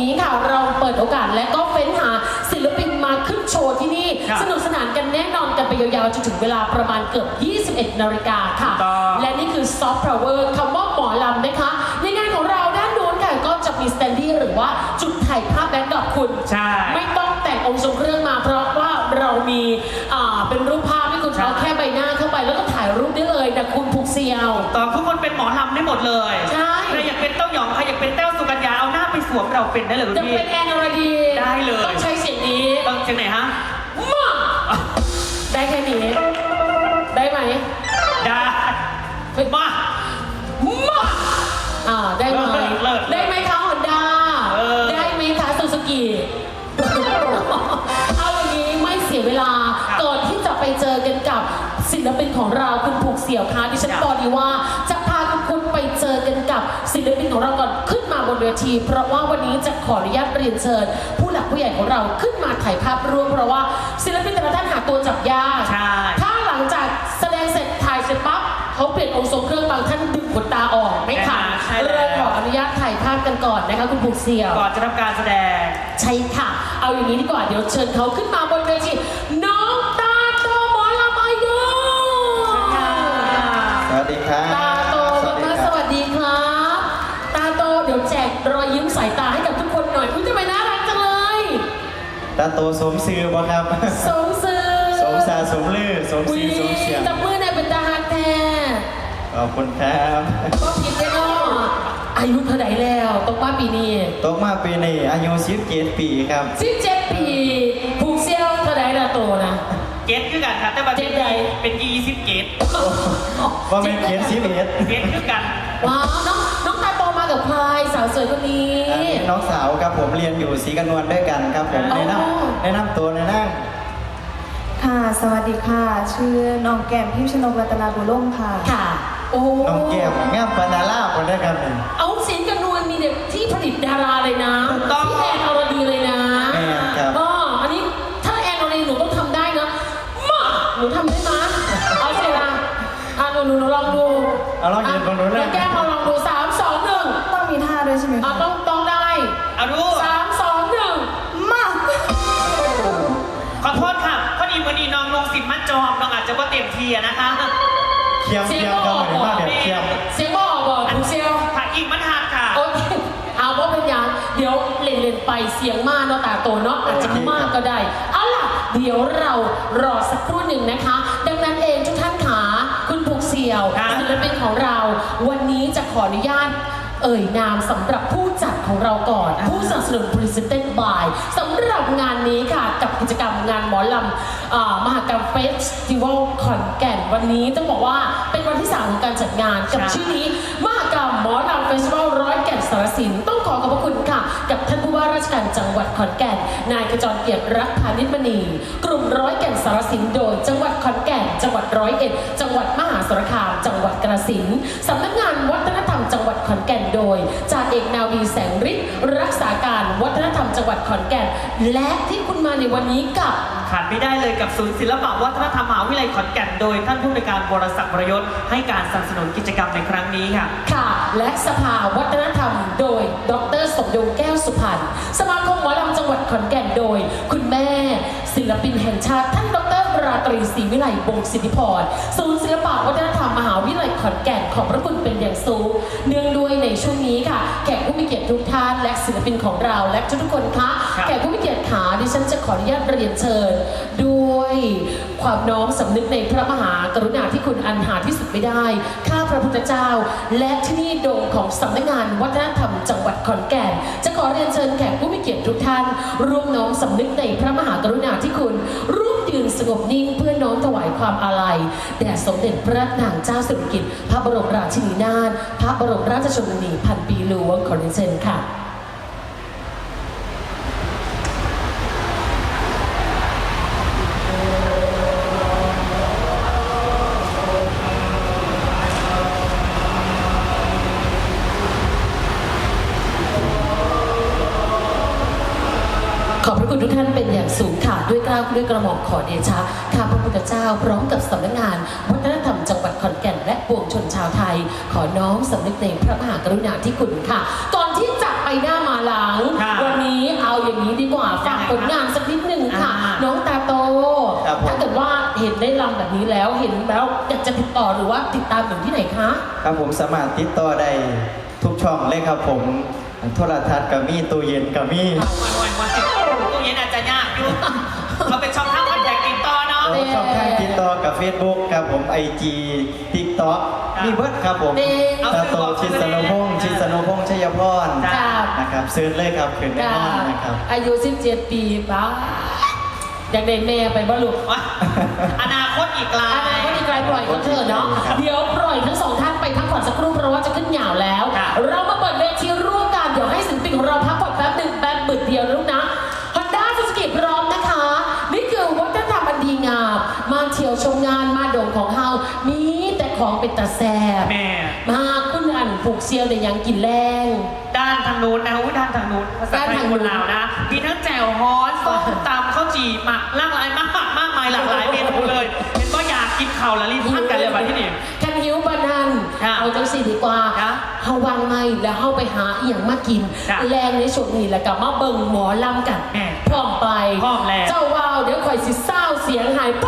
นี้ค่ะ เราเปิดโอกาสและก็เฟ้นหาศิลปินมาขึ้นโชว์ที่นี่ ครับสนุกสนานกันแน่นอนกันไปยาวๆจนถึงเวลาประมาณเกือบ 21 นาฬิกาค่ะ ถูกต้อง และนี่คือซอฟต์พาวเวอร์คำว่าหมอลำนะคะ ในงานของเราด้านโน้นค่ะก็จะมีสแตนดี้หรือว่าจุด สวมเราเป็นได้เลยคุณจะพี่ เป็นแอนอรดีได้เลย ต้องใช้เสียงนี้ ต้องเชียงไหนฮะ มาได้แค่นี้ ได้ไหมได้มา มาอ่าได้ไหมเลิศเลิศได้ไหมคะฮอนด้าเออ ได้ไหมคะซูซูกิเอาอย่างนี้ไม่เสียเวลาครับก่อนที่จะไปเจอกันกับศิลปินของเราคุณผูกเสี่ยวคะดิฉันครับบอกดีว่าจะพาคุณไปเจอกันกับศิลปินของเราก่อนขึ้นมา บนเวที เพราะว่าวันนี้จะขออนุญาตเรียนเชิญ ผู้หลักผู้ใหญ่ของเราขึ้นมาถ่ายภาพร่วมเพราะว่าศิลปินแต่ละท่านหาตัวจับยากใช่ ถ้าหลังจากแสดงเสร็จถ่ายเสร็จปั๊บเขาเปลี่ยนองค์ทรงเครื่องบางท่านดึงขนตาออกไม่ทันใช่แล้ว เลยขออนุญาตถ่ายภาพกันก่อนนะคะคุณผูกเสี่ยว ก่อนจะทำการแสดง ใช่ค่ะ เอาอย่างนี้ดีกว่า เดี๋ยวเชิญเขาขึ้นมาบนเวที ตาโตสมซื่อบ่ครับ สมซื่อสมสาสมลือสมอุ๊ซื่ยอสมเสียงจับมือในเป็นตาฮักแท้ขอบคุณครับก็ผิดแน่นอนอายุเท่าไหร่แล้วตกมาปีนี้ตกมาปีนี้อายุ17ปีครับ17ปีผูกเซี่ยวเท่าไหร่ละโตนะเกตคือกันครับแต่ว่าเกตใดเป็นยี่สิบเกตว่าเป็นเขียนสิบเอ็ดเกตคือกันว้าว สาวสวยคนนี้น้องสาวครับผมเรียนอยู่ศรีกันนวลด้วยกันครับผมอ๋อ แนะนำแนะนำตัวแนะนค่ะ สวัสดีค่ะ ชื่อน้องแก้มพิมชนกรัตนาบุร่มค่ะ ค่ะ โอ้ำน้องแก้มงามปานาล่าคนได้ครับนี่ เอาสินกันนวลมีเด็กที่ผลิตดาราเลยนะถูกต้องพี่แอนอรดีเลยนะแม่นครับ อ๋ออันนี้ถ้าแอนอรดีหนูต้องทำได้นะมาหนูทำได้ไหมเอาสิละอะหนูหนูหนูลองดูเอาลองยืนบนนู้นเลย แก้มมาลองดูสา ด้วยใช่ไหมอะคะต้องต้องได้เอาดูสามสองหนึ่งมา ขอโทษค่ะพอดีวันนี้น้องลงสิบมัดจอมน้องอาจจะว่าเต็มทีอะนะคะ เคียมเสียเคีงยมก็ครับอเหอกมือนก่อมานแบบเคียมเสียงก็ออกก่อนคุณเซลผักอีกมันหักค่ะโอเคเอาว่าเป็นยังเดี๋ยวเล่นเล่นๆไปเสียงมากเนาะตาโตเนาะอาจจะมากก็ได้เอาล่ะ เดี๋ยวเรารอสักครู่หนึ่งนะคะ ดังนั้นเองทุกท่านขาคุณผูกเสี่ยวครับศิลปินของเรา วันนี้จะขออนุญาตเอ่ยนามสำหรับผู้จัดของเราก่อน ผู้สนับสนุน Presented by สำหรับงานนี้ค่ะ กับกิจกรรมงานหมอลำอ่ามหกรรมเฟสติวัลขอนแก่นวันนี้ต้องบอกว่าเป็นวันที่สามของการจัดงานกับใช่ชื่อนี้มหกรรมหมอลำเฟสติวัลร้อย แก่นสารสินต้องขอขอบพระคุณค่ะ กับท่านผู้ว่าราชการจังหวัดขอนแก่น นายขจรเกียรติรักพานิชมณี กลุ่มร้อยแก่นสารสินโดย จังหวัดขอนแก่น จังหวัดร้อยเอ็ด จังหวัดมหาสารคาม จังหวัดกระสินธุ์สำนักงานวัฒนธรรมจังหวัดขอนแก่นโดยจ่าเอกนาวีแสงฤทธิ์รักษาการวัฒนธรรมจังหวัดขอนแก่น และที่คุณมาในวันนี้กับขาดไม่ได้เลยกับศูนย์ศิลปะวัฒนธรรมมหาวิทยาลัยขอนแก่นโดย ท่านผู้ในวยการบรศักดิ์วรยศให้การสนับสนุนกิจกรรมในครั้งนี้ค่ะ ค่ะ และสภาวัฒนธรรมโดย ดรสมยงแก้วสุพรรณสมาคมหมอลำจังหวัดขอนแก่นโดย คุณแม่ ศิลปินแห่งชาติท่านดรราตรีศรีวิไลบงศ์สิทธิพรศูนย์ศิลปะวัฒนธรรมมหาวิทยาลัยขอนแก่นขอบพระคุณเป็นอย่างสูงเนื่องด้วยในช่วงนี้ค่ะแขกผู้มีเกียรติทุกท่านและศิลปินของเราและทุกๆคนคะครับแขกผู้มีเกียรติขาดิฉันจะขออนุญาตเรียนเชิญด้วย ความน้อมสำนึกในพระมหากรุณาที่คุณอันหาที่สุดไม่ได้ ข้าพระพุทธเจ้า และที่นี่โดมของสำนักงานวัฒนธรรมจังหวัดขอนแก่น จะขอเรียนเชิญแขกผู้มีเกียรติทุกท่าน ร่วมน้อมสำนึกในพระมหากรุณาธิคุณร่วมยืนสงบนิ่งเพื่อน้อมถวายความอาลัยแด่สมเด็จพระนางเจ้าสิริกิติ์พระบรมราชินีนาถพระบรมราชชนนีพันปีหลวงขอเรียนเชิญค่ะ ขอบพระคุณ ทุกท่านเป็นอย่างสูงค่ะด้วยเกล้าวด้วยกระหม่อมขอเดชะข้าพระพุทธเจ้าพร้อมกับสำนักงานวัฒนธรรมจังหวัดขอนแก่นและปวงชนชาวไทย ขอน้อมสำนึกในพระมหากรุณาธิคุณค่ะ ก่อนที่จะไปหน้ามาหลัง ค่ะวันฝากผลงานสักนิดหนึ่งค่ะ อ่าน้องตาโต ครับผม ถ้าเกิดว่าเห็นได้รำแบบนี้แล้วเห็นแล้วอยากจะติดต่อหรือว่าติดตามอยู่ที่ไหนคะ ครับผมสามารถติดต่อได้ทุกช่องเลยครับผม โทรทัศน์กับมีตู้เย็นกับมี วันวันวันตู้เย็นอา จจะยากอยู่เขาเป็นช่องทางคอนแทคติดต่อเนาะ โอ้ช่องทางติดต่อกับ Facebook ครับผม IG TikTok ครับมีเบิร์ดครับผมเด้งตาโตชิดสนุพงษ์ชิดสนุพงษ์ชัยพรจ้า นะครับซื้อเลยครับขึ้นแน่นอนนะครับ อายุ 17 ปีป้าอยากได้แม่ไปบ่ลูกว่าอนาคตอีกไกลอนาคตอีกไกลปล่อยเขาเถอะเนาะ ครับ เดี๋ยวปล่อยทั้งสองท่านไปพักผ่อนสักครู่เพราะว่าจะขึ้นหยาวแล้วครับเรามาเปิดเวทีร่วมกันเดี๋ยวให้ศิลปินของเราพักผ่อนแป๊บหนึ่งแป๊บบึดเดียวนะลูกนะ ของเฮามีแต่ของเป็นตาแซบแม่ มาคุณอันผูกเซียวในยังกินแรง ด้านทางนู้นนะอุ้ยด้านทางนู้นภาษาไทยคนลาวนะ มีทั้งแจ่วฮ้อนส้มตำข้าวจี่หมักหลากหลายมากมากมายหลากหลายเมนูเลยเป็นก็อยากกินข่าวละรีบทักกันเลยวันที่นี่กันหิวบานันค่ะเอาจังสีดีกว่าค่ะเฮาวางไม่แล้วเฮาไปหาอีหยังมากิน ค่ะแรงในช่วงนี้แล้วก็มาเบิ่งหมอลำกันแม่พร้อมไปพร้อมแล้ว เจ้าว่าวเดี๋ยวคอยสิเศร้าเสียงหายพร้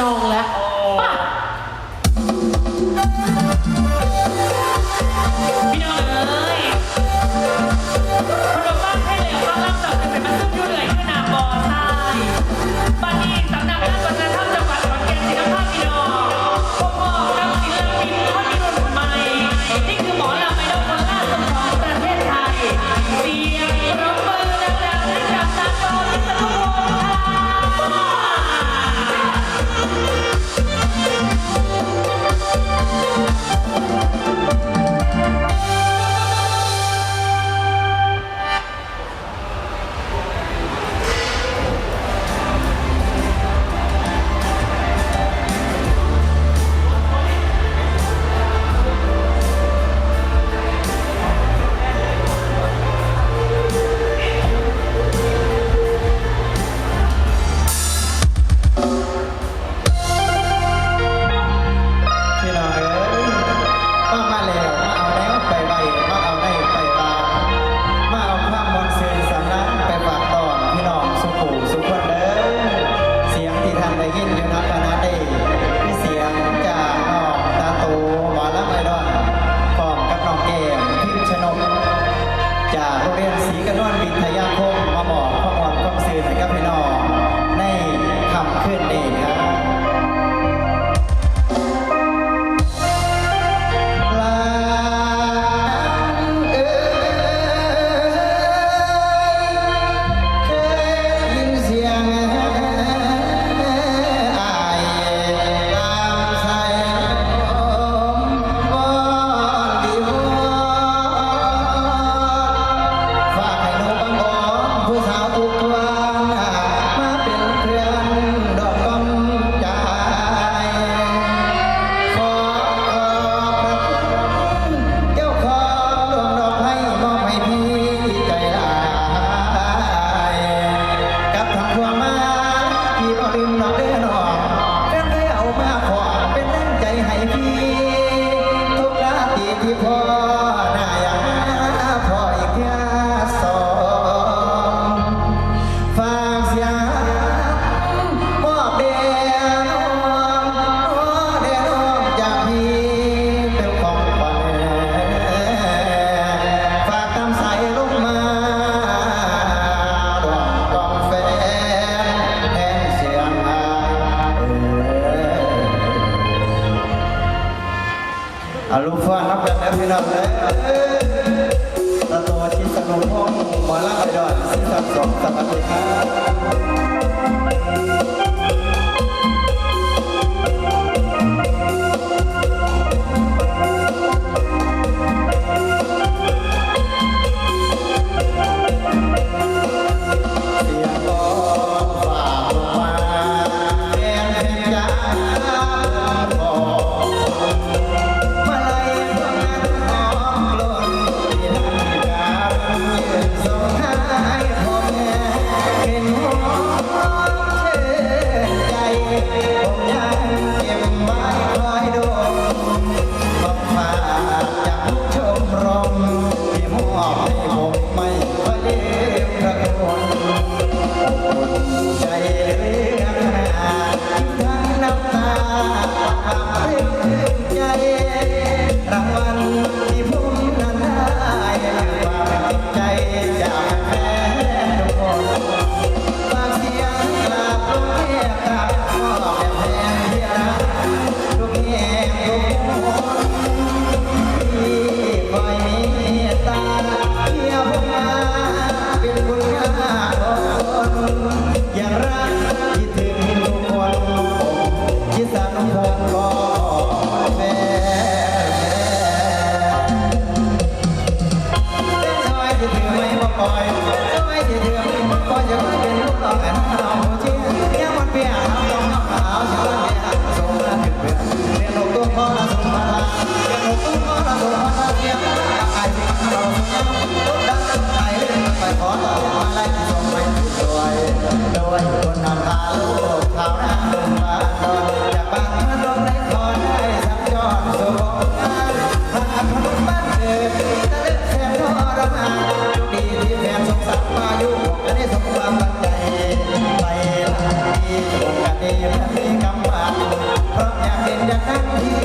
นองแล้ว อาลูกฟ้านับกันแล้วพี่น้องเลยตะโตที่สนุกห้องหมอลักไอดอนสิบสามสองสวัสดีครับ อย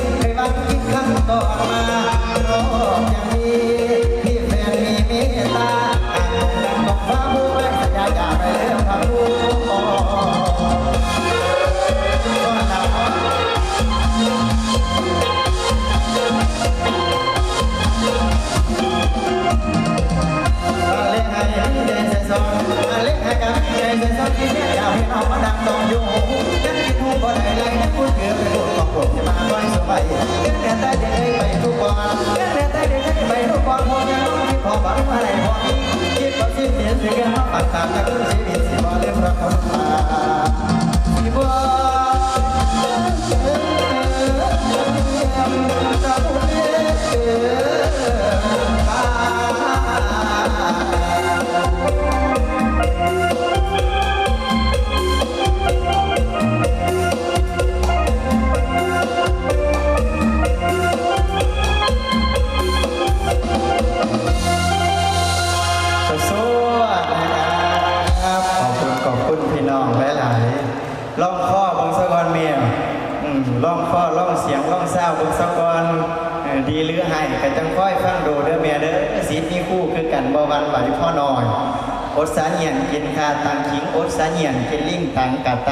สิ้น บ่หวันไหวพ่อน้อยอดสาเหียนกินคาตังขิงอดสาเหียนกินลิงตังกะไต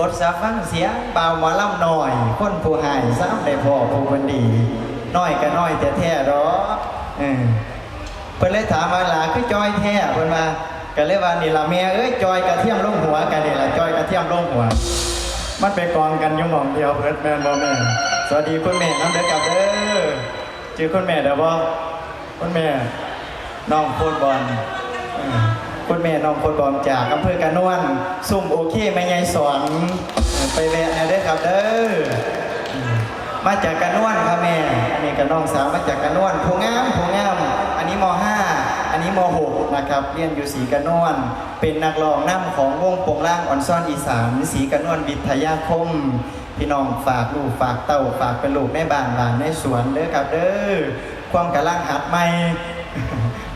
อดสาฟังเสียงเบาหมอลำหน่อย คนผู้หายซ้ำได้พ่อผู้คนดี น้อยก็น้อยแต่แท้ๆดอเออเพิ่นเลยถามว่าหลาคือจอยแท้เพิ่นว่าก็เลยว่านี่ละแม่เอ้ยจอยกระเทียมลงหัวกันนี่ละจอยกระเทียมลงหัว มันไปกองกันยู่หม่องเดียวเพิ่นแม่นบ่แม่สวัสดีคุณแม่น้ำเด้อกับเด้อชื่อคุณแม่เด้อบ่คุณแม่ น้องโพนบอลคุณแม่น้องโพนบอลจากอำเภอกระนวนซุ่มโอเคแม่ยายสอนไปแวะน่เด้อครับเด้อมาจากกระนวนครับแม่ อันนี้กับน้องสาวมาจากกระนวนผู้งามผู้งาม อันนี้ม .5 อันนี้ม .6 นะครับเรียนอยู่สีกระนวนเป็นนักร้องนำของวงโปงล่างอ่อนซ่อนอีสานสีกระนวนวิทยาคมพี่น้องฝากลูกฝากเต้าฝากเป็นลูกในบ้านหลานในสวนเด้อครับเด้อความกำลังหัดใหม่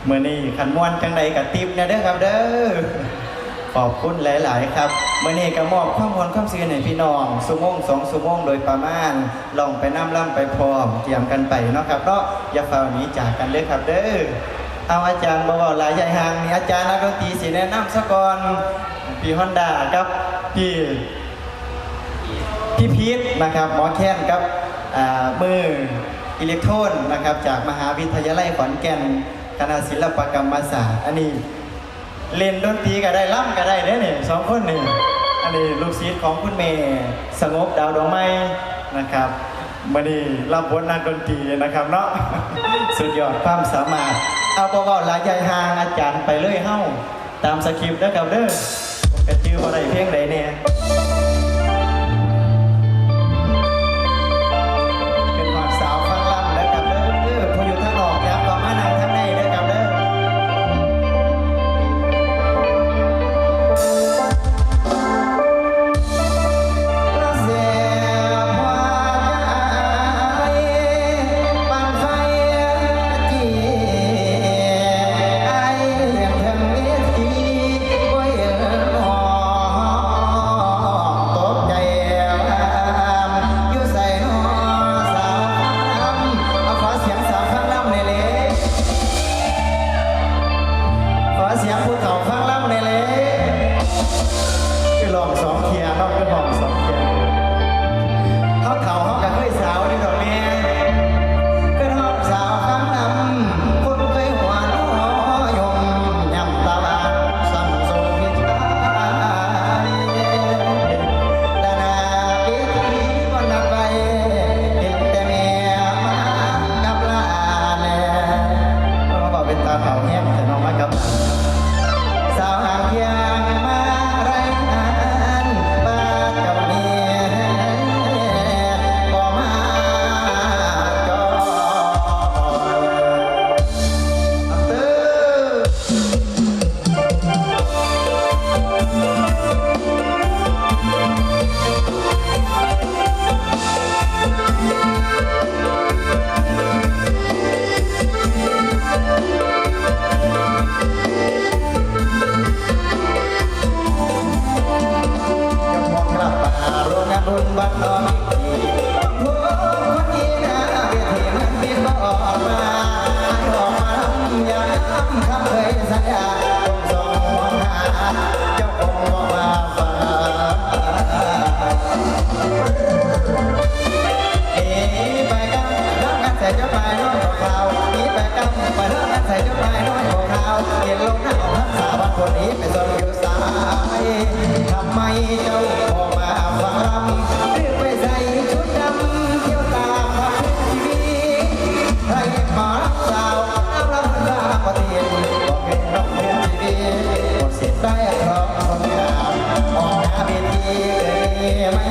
เมื่อนี้ขันม่วนจังใดกับติ๊บเนี่ยเด้อครับเด้อขอบคุณหลาย ๆ ครับเมื่อนี้ก็มอบข้อมูลข้อมซื่อให้พี่น้องสุโมงสองสุโมงโดยประมาณลองไปน้ำล่ำไปพร้อมเตรียมกันไปเนาะครับเนาะอย่าฝ่านี้จากกันเลยครับเด้อเอาอาจารย์บอกว่าหลายใหญ่ห่างมีอาจารย์นักดนตรีสีแนะนำสกอนพี่ฮอนดาครับพี่พี่พีทนะครับหมอแค้นครับอ่ามือ อิเล็กโทรนนะครับ จากมหาวิทยาลัยขอนแก่นคณะศิลปกรรมศาสตร์อันนี้เล่นดนตรีก็ได้ล่ำก็ได้เด้อนี่สองคนนี่อันนี้ลูกศิษย์ของคุณเมย์สงบดาวดอกไม้นะครับมานี่รับบทนักดนตรีนะครับเนาะสุดยอดความสามารถ เอาเบาๆหลายใจห่างอาจารย์ไปเลยเฮ้าตามสคริปต์นะครับเด้อผมกระจืออะไรเพลงใดเนี่ย ไปเลิกใส่ชุดลายน้อยของขาวเห็นลงน้าของสาวคนนี้ไปสนอยู่สายทำไมเจ้าออกมาฟังรำรีบไปใส่ชุดดำเที่ยวตามทางทีวีใครมารับสาวรับรับสวปฏิทินบอกเห็นรัเรียนทีวีหมดสิทธิ์ไรองคนงามออกหน้าเวทีไม่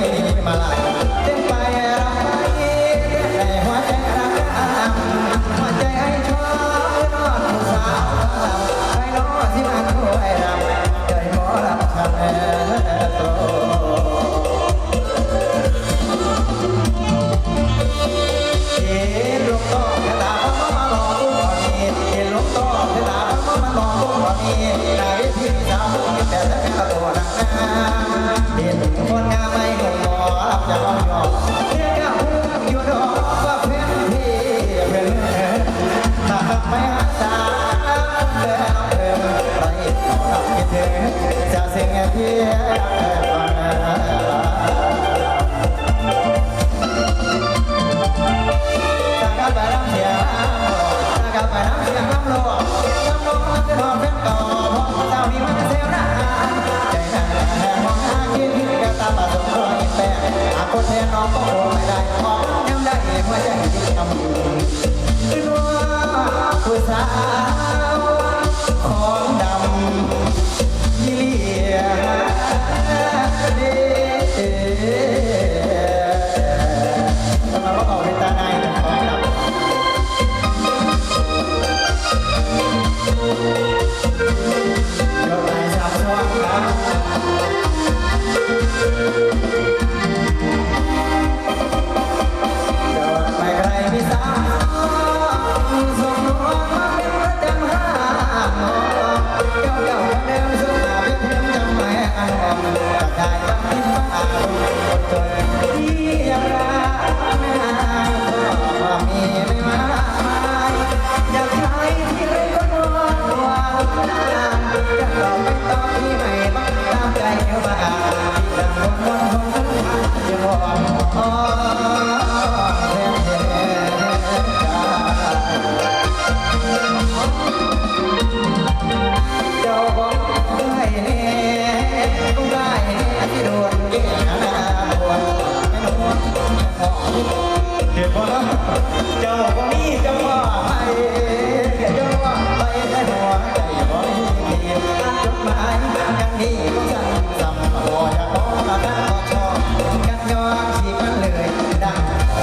มาลย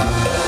Yeah.